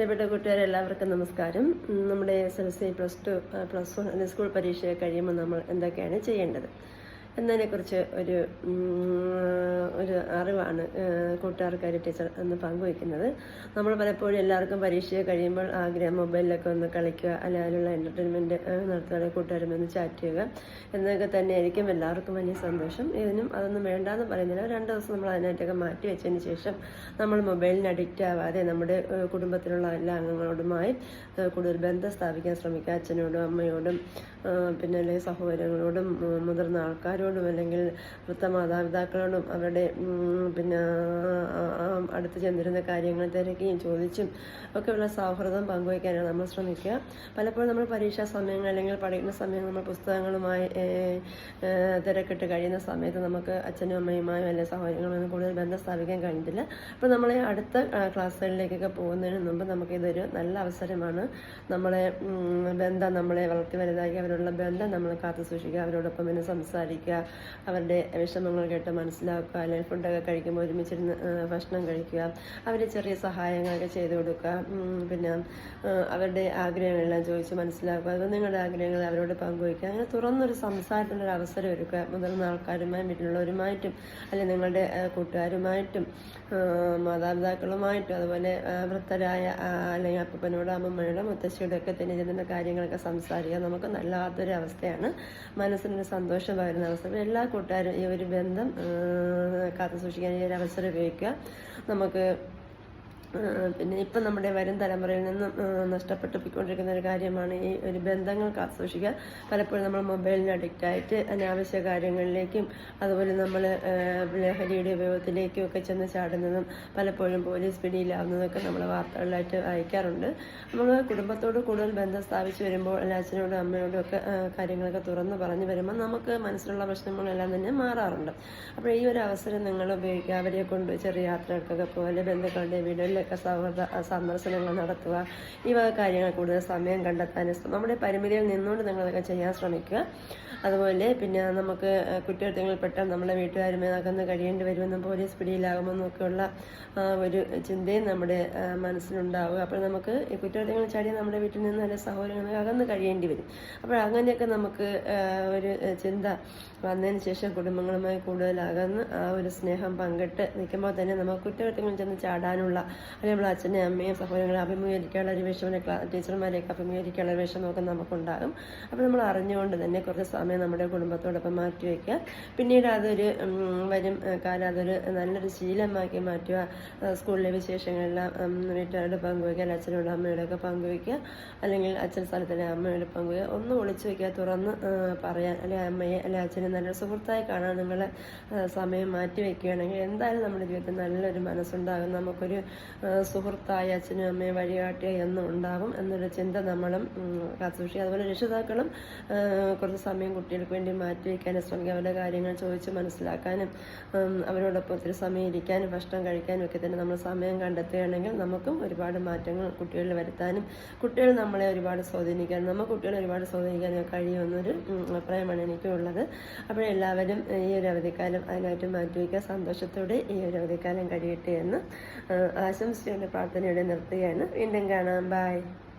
പ്രിയപ്പെട്ട കൂട്ടുകാരെ എല്ലാവർക്കും നമസ്കാരം നമ്മുടെ S L C plus two plus one school പരീക്ഷ കഴിയുമ്പോൾ നമ്മൾ എന്തൊക്കെയാണ് ചെയ്യേണ്ടത്? എന്നതിനെക്കുറിച്ച് ഒരു ഒരു അറിവാണ് കൂട്ടുകാർക്കാർ ടീച്ചർ എന്ന് പങ്കുവയ്ക്കുന്നത്. നമ്മൾ പലപ്പോഴും എല്ലാവർക്കും പരീക്ഷ കഴിയുമ്പോൾ ആഗ്രഹം മൊബൈലിലൊക്കെ ഒന്ന് കളിക്കുക അല്ലെങ്കിൽ എന്റർടൈൻമെന്റ് നടത്തുക കൂട്ടുകാരുമൊന്ന് ചാറ്റ് ചെയ്യുക എന്നൊക്കെ തന്നെയായിരിക്കും എല്ലാവർക്കും വലിയ സന്തോഷം. ഇതിനും അതൊന്നും വേണ്ടാന്ന് പറയുന്നില്ല. രണ്ട് ദിവസം നമ്മൾ അതിനായിട്ടൊക്കെ മാറ്റി വെച്ചതിന് ശേഷം നമ്മൾ മൊബൈലിന് അഡിക്റ്റ് ആവാതെ നമ്മുടെ കുടുംബത്തിലുള്ള എല്ലാ അംഗങ്ങളോടുമായി കൂടുതൽ ബന്ധം സ്ഥാപിക്കാൻ ശ്രമിക്കുക. അച്ഛനോടും അമ്മയോടും പിന്നെ അല്ലെങ്കിൽ സഹോദരങ്ങളോടും മുതിർന്ന ആൾക്കാരോടും അല്ലെങ്കിൽ വൃത്ത മാതാപിതാക്കളോടും അവരുടെ പിന്നെ ആ, അടുത്ത് ചെന്നിരുന്ന കാര്യങ്ങൾ തിരക്കുകയും ചോദിച്ചും ഒക്കെയുള്ള സൗഹൃദം പങ്കുവയ്ക്കാനാണ് നമ്മൾ ശ്രമിക്കുക. പലപ്പോഴും നമ്മൾ പരീക്ഷാ സമയങ്ങൾ അല്ലെങ്കിൽ പഠിക്കുന്ന സമയം നമ്മൾ പുസ്തകങ്ങളുമായി തിരക്കിട്ട് കഴിയുന്ന സമയത്ത് നമുക്ക് അച്ഛനും അമ്മയുമായും അല്ലെങ്കിൽ സഹോദരങ്ങളുമായും കൂടുതൽ ബന്ധം സ്ഥാപിക്കാൻ കഴിഞ്ഞിട്ടില്ല. അപ്പോൾ നമ്മളെ അടുത്ത ക്ലാസ്സുകളിലേക്കൊക്കെ പോകുന്നതിന് മുമ്പ് നമുക്കിതൊരു നല്ല അവസരമാണ്. നമ്മളെ ബന്ധം നമ്മളെ വളർത്തി വലുതാക്കി അവരോടുള്ള ബന്ധം നമ്മൾ കാത്തു സൂക്ഷിക്കുക അവരോടൊപ്പം തന്നെ സംസാരിക്കുക അവരുടെ വിഷമങ്ങൾ കേട്ട് മനസ്സിലാക്കുക അല്ലെങ്കിൽ ഫുഡൊക്കെ കഴിക്കുമ്പോൾ ഒരുമിച്ചിരുന്ന് ഭക്ഷണം കഴിക്കുക അവരെ ചെറിയ സഹായങ്ങളൊക്കെ ചെയ്തു കൊടുക്കുക പിന്നെ അവരുടെ ആഗ്രഹങ്ങളെല്ലാം ചോദിച്ച് മനസ്സിലാക്കുക അത് നിങ്ങളുടെ ആഗ്രഹങ്ങൾ അവരോട് പങ്കുവയ്ക്കുക. അങ്ങനെ തുറന്നൊരു സംസാരത്തിനൊരു അവസരം ഒരുക്കുക. മുതിർന്ന ആൾക്കാരുമായും വീട്ടിലുള്ളവരുമായിട്ടും അല്ലെങ്കിൽ നിങ്ങളുടെ കൂട്ടുകാരുമായിട്ടും മാതാപിതാക്കളുമായിട്ടും അതുപോലെ വൃത്തരായ അല്ലെങ്കിൽ അപ്പനോട് അമ്മമ്മയോട് മുത്തശ്ശിയോടും ഒക്കെ തന്നെ ഇതിന്റെ കാര്യങ്ങളൊക്കെ സംസാരിക്കുക. നമുക്ക് നല്ലാത്തൊരു അവസ്ഥയാണ്. മനസ്സിനൊരു സന്തോഷം പകരുന്ന അവസ്ഥ. എല്ലാ കൂട്ടുകാരും ഈ ഒരു ബന്ധം കാത്തു സൂക്ഷിക്കാൻ ഈ ഒരു അവസരം ഉപയോഗിക്കുക. നമുക്ക് ആ, പിന്നെ ഇപ്പം നമ്മുടെ വരും തലമുറയിൽ നിന്നും നഷ്ടപ്പെട്ടു പോയിക്കൊണ്ടിരിക്കുന്ന ഒരു കാര്യമാണ് ഈ ഒരു ബന്ധങ്ങൾ കാത്തുസൂക്ഷിക്കുക പലപ്പോഴും നമ്മൾ മൊബൈലിന് അഡിക്റ്റ് ആയിട്ട് അനാവശ്യ കാര്യങ്ങളിലേക്കും അതുപോലെ നമ്മൾ ലഹരിയുടെ ഉപയോഗത്തിലേക്കും ഒക്കെ ചെന്ന് ചാടുന്നതും പലപ്പോഴും പോലീസ് പിടിയിലാവുന്നതൊക്കെ നമ്മൾ വാർത്തകളിലായിട്ട് വായിക്കാറുണ്ട്. നമ്മൾ കുടുംബത്തോട് കൂടുതൽ ബന്ധം സ്ഥാപിച്ച് വരുമ്പോൾ അല്ല അച്ഛനോടും അമ്മയോടും ഒക്കെ കാര്യങ്ങളൊക്കെ തുറന്ന് പറഞ്ഞു വരുമ്പോൾ നമുക്ക് മനസ്സിലുള്ള പ്രശ്നങ്ങളെല്ലാം തന്നെ മാറാറുണ്ട്. അപ്പോൾ ഈ ഒരു അവസരം നിങ്ങൾ ഉപയോഗിക്കുക. അവരെ കൊണ്ട് ചെറിയ യാത്രകൾക്കൊക്കെ പോലെ ബന്ധുക്കളുടെ വീടുകളിലൊക്കെ സൗഹൃദ സന്ദർശനങ്ങൾ നടത്തുക. ഈ വക കാര്യങ്ങൾ കൂടുതൽ സമയം കണ്ടെത്താൻ നമ്മുടെ പരിമിതിയിൽ നിന്നുകൊണ്ട് നിങ്ങളതൊക്കെ ചെയ്യാൻ ശ്രമിക്കുക. അതുപോലെ പിന്നെ നമുക്ക് കുറ്റകൃത്യങ്ങൾ പെട്ടെന്ന് നമ്മുടെ വീട്ടുകാരുമായി അകന്ന് കഴിയേണ്ടി വരുമെന്നും പോലീസ് പിടിയിലാകുമെന്നൊക്കെയുള്ള ഒരു ചിന്തയും നമ്മുടെ മനസ്സിലുണ്ടാവുക. അപ്പോൾ നമുക്ക് ഈ കുറ്റകൃത്യങ്ങൾ ചാടി നമ്മുടെ വീട്ടിൽ നിന്ന് അല്ലെങ്കിൽ സഹോദരങ്ങൾ അകന്ന് കഴിയേണ്ടി വരും. അപ്പോൾ അങ്ങനെയൊക്കെ നമുക്ക് ഒരു ചിന്ത വന്നതിന് ശേഷം കുടുംബങ്ങളുമായി കൂടുതൽ അകന്ന് ആ ഒരു സ്നേഹം പങ്കിട്ട് നിൽക്കുമ്പോൾ തന്നെ നമുക്ക് കുറ്റകൃത്യങ്ങൾ ചെന്ന് ചാടാനുള്ള അല്ലെങ്കിൽ നമ്മൾ അച്ഛനെയും അമ്മയും സഹോദരങ്ങളെ അഭിമുഖീകരിക്കാനുള്ള ഒരു വിഷമം ടീച്ചർമാരെയൊക്കെ അഭിമുഖീകരിക്കാനുള്ള ഒരു വിഷമമൊക്കെ നമുക്കുണ്ടാകും. അപ്പോൾ നമ്മൾ അറിഞ്ഞുകൊണ്ട് തന്നെ കുറച്ച് സമയം നമ്മുടെ കുടുംബത്തോടൊപ്പം മാറ്റി വയ്ക്കുക. പിന്നീട് അതൊരു വരും കാലം അതൊരു നല്ലൊരു ശീലമാക്കി മാറ്റുക. സ്കൂളിലെ വിശേഷങ്ങളെല്ലാം വീട്ടുകാരുടെ പങ്കുവയ്ക്കുക അച്ഛനോടും അമ്മയോടൊക്കെ പങ്കുവയ്ക്കുക. അല്ലെങ്കിൽ അച്ഛൻ സ്ഥലത്തിലെ അമ്മയോട് പങ്കുവയ്ക്കുക. ഒന്നും ഒളിച്ചു വയ്ക്കുക തുറന്ന് പറയാൻ അല്ലെങ്കിൽ അമ്മയെ അല്ലെങ്കിൽ അച്ഛനെ നല്ലൊരു സുഹൃത്തായി കാണാൻ നിങ്ങളെ സമയം മാറ്റി വയ്ക്കുകയാണെങ്കിൽ എന്തായാലും നമ്മുടെ ജീവിതത്തിൽ നല്ലൊരു മനസ്സുണ്ടാകും. നമുക്കൊരു സുഹൃത്തായ അച്ഛനും അമ്മയും വഴികാട്ടിയ എന്നും ഉണ്ടാകും എന്നൊരു ചിന്ത നമ്മളും കാത്തുസൂക്ഷിക്കുക അതുപോലെ രക്ഷിതാക്കളും കുറച്ച് സമയം കുട്ടികൾക്ക് വേണ്ടി മാറ്റി വയ്ക്കാനും ശ്രമിക്കുക അവരുടെ കാര്യങ്ങൾ ചോദിച്ച് മനസ്സിലാക്കാനും അവരോടൊപ്പം ഒത്തിരി സമയം ഇരിക്കാനും ഭക്ഷണം കഴിക്കാനും ഒക്കെ തന്നെ നമ്മൾ സമയം കണ്ടെത്തുകയാണെങ്കിൽ നമുക്കും ഒരുപാട് മാറ്റങ്ങൾ കുട്ടികളിൽ വരുത്താനും കുട്ടികൾ നമ്മളെ ഒരുപാട് സ്വാധീനിക്കാനും നമ്മൾ കുട്ടികളെ ഒരുപാട് സ്വാധീനിക്കാനും കഴിയുമെന്നൊരു അഭിപ്രായമാണ് എനിക്കുള്ളത്. അപ്പോൾ എല്ലാവരും ഈ ഒരു അവധിക്കാലം അതിനായിട്ട് മാറ്റിവെക്കുക സന്തോഷത്തോടെ ഈ ഒരു അവധിക്കാലം കഴിയട്ടെ എന്ന് ആ, ആശംസിച്ചുകൊണ്ട് പ്രാർത്ഥനയോടെ നിർത്തുകയാണ്. വീണ്ടും കാണാം. ബായ്